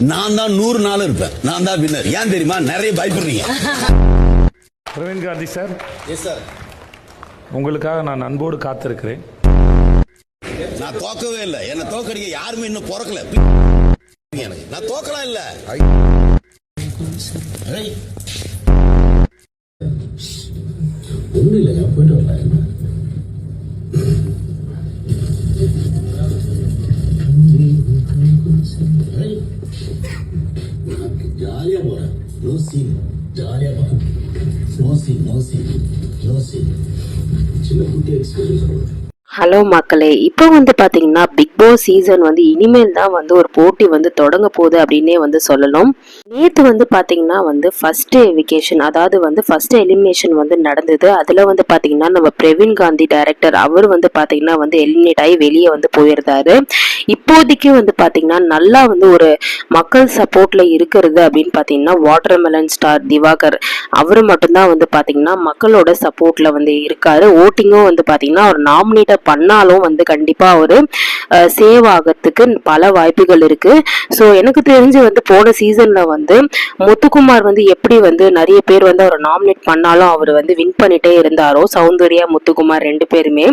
நான் தான் நூறு நாள் இருப்பேன். நான் தான் வின்னர் ஏன் தெரியுமா? நிறைய பயப்படுறீங்க. Praveen Gandhi sir. Yes sir உங்களுக்காக நான் அன்போடு காத்திருக்கிறேன். நான் தோக்கவே இல்லை. என்ன தோக்கடிக்க யாருமே இன்னும் பிறக்கல. எனக்கு. நான் தோக்கலாம் இல்ல. ஒன்றும் இல்லைங்க போயிட்டு வரலாம். జాలియా బోరా నో సీన్ జాలియా Bora no scene no scene no scene చిన్న గుడ్డి ఎక్స్పీరియన్స్ అనమాట ஹலோ மக்களே இப்போ வந்து பார்த்தீங்கன்னா பிக் பாஸ் சீசன் வந்து இனிமேல் தான் வந்து ஒரு போட்டி வந்து தொடங்க போகுது அப்படின்னே வந்து சொல்லணும். நேற்று வந்து பார்த்தீங்கன்னா வந்து ஃபஸ்ட்டு எவிகேஷன் அதாவது வந்து ஃபஸ்ட்டு எலிமினேஷன் வந்து நடந்தது. அதில் வந்து பார்த்தீங்கன்னா நம்ம பிரவீன் காந்தி டைரக்டர் அவர் வந்து பார்த்தீங்கன்னா வந்து எலிமினேட் ஆகி வெளியே வந்து போயிருந்தாரு. இப்போதைக்கு வந்து பார்த்தீங்கன்னா நல்லா வந்து ஒரு மக்கள் சப்போர்ட்டில் இருக்கிறது அப்படின்னு பார்த்தீங்கன்னா வாட்டர்மெலன் ஸ்டார் திவாகர் அவர் மட்டும்தான் வந்து பார்த்தீங்கன்னா மக்களோட சப்போர்ட்டில் வந்து இருக்காரு. ஓட்டிங்கும் வந்து பார்த்தீங்கன்னா அவர் நாமினேட்டாக பண்ணாலும் வந்து கண்டிப்பாக ஒரு சேவ் ஆகிறதுக்கு பல வாய்ப்புகள் இருக்குது ஸோ எனக்கு தெரிஞ்சு வந்து போன சீசனில் வந்து முத்துக்குமார் வந்து எப்படி வந்து நிறைய பேர் வந்து அவரை நாமினேட் பண்ணாலும் அவர் வந்து வின் பண்ணிட்டே இருந்தாரோ சௌந்தர்யா முத்துக்குமார் ரெண்டு பேருமே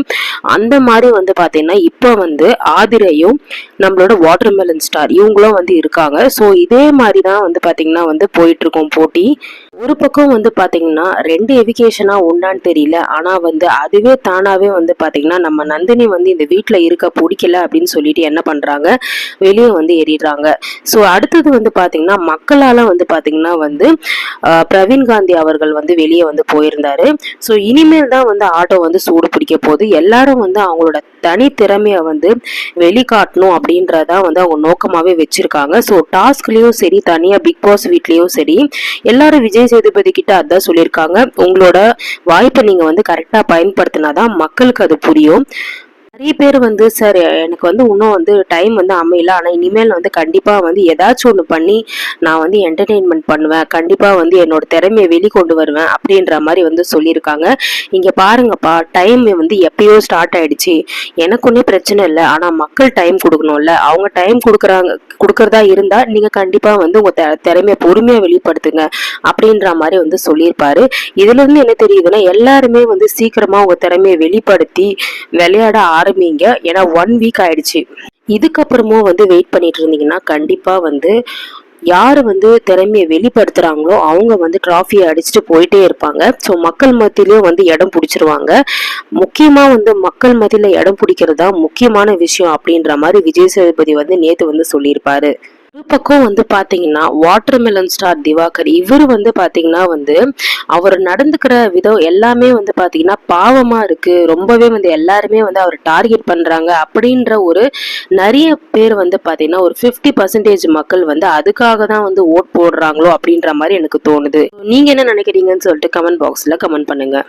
அந்த மாதிரி வந்து பார்த்தீங்கன்னா இப்போ வந்து ஆதிரையும் நம்மளோட வாட்டர்மெலன் ஸ்டார் இவங்களும் வந்து இருக்காங்க. ஸோ இதே மாதிரி தான் வந்து பார்த்தீங்கன்னா வந்து போயிட்டுருக்கோம் போட்டி. ஒரு பக்கம் வந்து பார்த்தீங்கன்னா ரெண்டு எஜுகேஷனாக உண்டான்னு தெரியல. ஆனால் வந்து அதுவே தானாகவே வந்து பார்த்தீங்கன்னா நம்ம நந்தினி வந்து இந்த வீட்டில் இருக்க பிடிக்கல அப்படின்னு சொல்லிட்டு என்ன பண்ணுறாங்க வெளியே வந்து ஏறிடுறாங்க. ஸோ அடுத்தது வந்து பார்த்தீங்கன்னா மக்களால் வந்து பார்த்தீங்கன்னா வந்து ஆஹ், பிரவீன் காந்தி அவர்கள் வந்து வெளியே வந்து போயிருந்தாரு. ஸோ இனிமேல் தான் வந்து ஆட்டோ வந்து சூடு பிடிக்க போகுது. எல்லாரும் வந்து அவங்களோட தனி திறமையை வந்து வெளிக்காட்டணும் அப்படின்றத வந்து அவங்க நோக்கமாகவே வச்சிருக்காங்க. ஸோ டாஸ்க்லேயும் சரி தனியாக பிக் பாஸ் வீட்லேயும் சரி எல்லாரும் விஜய் சேதுபதி கிட்ட அதான் சொல்லியிருக்காங்க. உங்களோட வாய்ப்பை நீங்கள் வந்து கரெக்டாக பயன்படுத்தினாதான் மக்களுக்கு அது புரியும். நிறைய பேர் வந்து சார் எனக்கு வந்து இன்னும் வந்து டைம் வந்து அமையல. ஆனால் இனிமேல் வந்து கண்டிப்பாக வந்து ஏதாச்சும் ஒன்று பண்ணி நான் வந்து என்டர்டெயின்மெண்ட் பண்ணுவேன். கண்டிப்பாக வந்து என்னோட திறமையை வெளிக்கொண்டு வருவேன். அப்படின்ற மாதிரி வந்து சொல்லியிருக்காங்க. இங்கே பாருங்கப்பா டைம் வந்து எப்பயோ ஸ்டார்ட் ஆயிடுச்சு. எனக்கு ஒன்றும் பிரச்சனை இல்லை. ஆனால் மக்கள் டைம் கொடுக்கணும்ல. அவங்க டைம் கொடுக்குறாங்க கொடுக்குறதா இருந்தால் நீங்கள் கண்டிப்பாக வந்து உங்கள் த திறமையை பொறுமையாக வெளிப்படுத்துங்க அப்படின்ற மாதிரி வந்து சொல்லியிருப்பாரு. இதுலேருந்து என்ன தெரியுதுன்னா எல்லாருமே வந்து சீக்கிரமாக உங்கள் திறமையை வெளிப்படுத்தி விளையாட ஆரம்பிங்க. ஏன்னா ஒன் வீக் ஆயிடுச்சு. இதுக்கப்புறமும் வந்து வெயிட் பண்ணிட்டு இருந்தீங்கன்னா கண்டிப்பாக வந்து யார் வந்து திறமையை வெளிப்படுத்துகிறாங்களோ அவங்க வந்து ட்ராஃபியை அடிச்சுட்டு போயிட்டே இருப்பாங்க. ஸோ மக்கள் மத்தியிலையும் வந்து இடம் பிடிச்சிருவாங்க. முக்கியமாக வந்து மக்கள் மத்தியில் இடம் பிடிக்கிறது தான் முக்கியமான விஷயம் அப்படின்ற மாதிரி விஜய் சேதுபதி வந்து நேற்று வந்து சொல்லியிருப்பாரு. ஒரு பக்கம் வந்து பாத்தீங்கன்னா வாட்டர்மெலன் ஸ்டார் திவாகர். இவர் வந்து பாத்தீங்கன்னா வந்து அவர் நடந்துக்கிற விதம் எல்லாமே வந்து பாத்தீங்கன்னா பாவமா இருக்கு. ரொம்பவே வந்து எல்லாருமே வந்து அவர் டார்கெட் பண்றாங்க அப்படின்ற ஒரு நிறைய பேர் வந்து பாத்தீங்கன்னா ஒரு 50% பர்சன்டேஜ் மக்கள் வந்து அதுக்காக தான் வந்து ஓட் போடுறாங்களோ அப்படின்ற மாதிரி எனக்கு தோணுது. நீங்க என்ன நினைக்கிறீங்கன்னு சொல்லிட்டு கமெண்ட் பாக்ஸ்ல கமெண்ட் பண்ணுங்க.